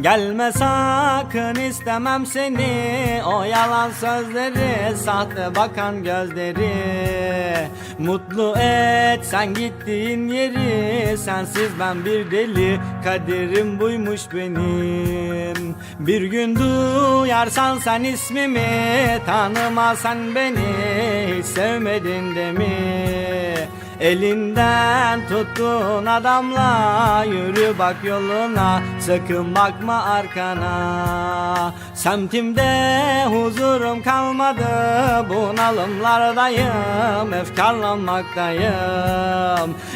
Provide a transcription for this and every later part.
Gelme sakın istemem seni. O yalan sözleri Sahte bakan gözleri. Mutlu et sen gittiğin yeri. Sensiz ben bir deli Kaderim buymuş benim. Bir gün duyarsan sen ismimi Tanımasan beni. Hiç sevmedin de Elinden tuttuğun adamla Yürü bak yoluna Sakın bakma arkana. Semtimde huzurum kalmadı Bunalımlardayım Efkarlanmaktayım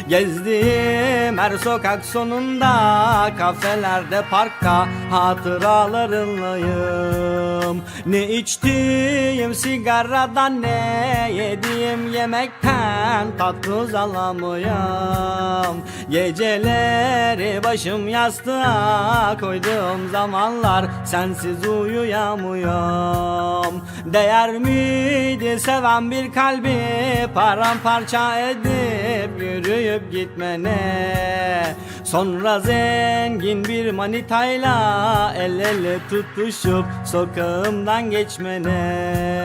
Gezdiğim her sokak sonunda Kafelerde parkta Hatıralarınlayım. Ne içtiğim sigaradan Ne yediğim yemekten Tatlı alamıyorum Geceleri başım yastığa koyduğum zamanlar Sensiz uyuyamıyorum. Değer miydi seven bir kalbi Paramparça edip yürüyüp gitmene. Sonra zengin bir manitayla El ele tutuşup sokağımdan geçmene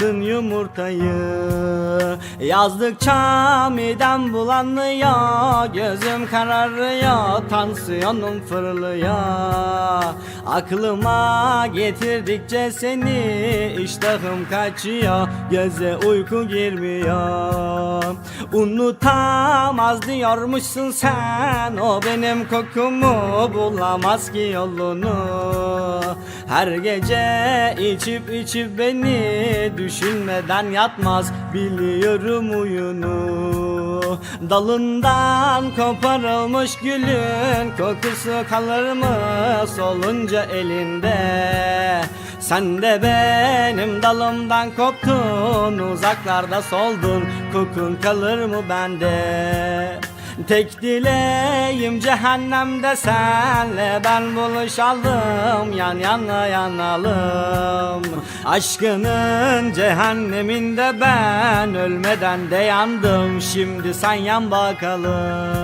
altın yumurtayı. Yazdıkça midem bulanıyor Gözüm kararıyor Tansiyonum fırlıyor. Aklıma getirdikçe seni iştahım kaçıyor. Göze uyku girmiyor Unutamaz diyormuşsun sen. O benim kokumu bulamaz ki yolunu. Her gece içip içip beni Düşünmeden yatmaz. Biliyorum uyunu Dalından koparılmış gülün Kokusu kalır mı solunca elinde Sen de benim dalımdan koptun Uzaklarda soldun Kokun kalır mı bende? Tek dileğim cehennemde senle ben buluşalım Yan yana yanalım. Aşkının cehenneminde ben ölmeden de yandım Şimdi sen yan bakalım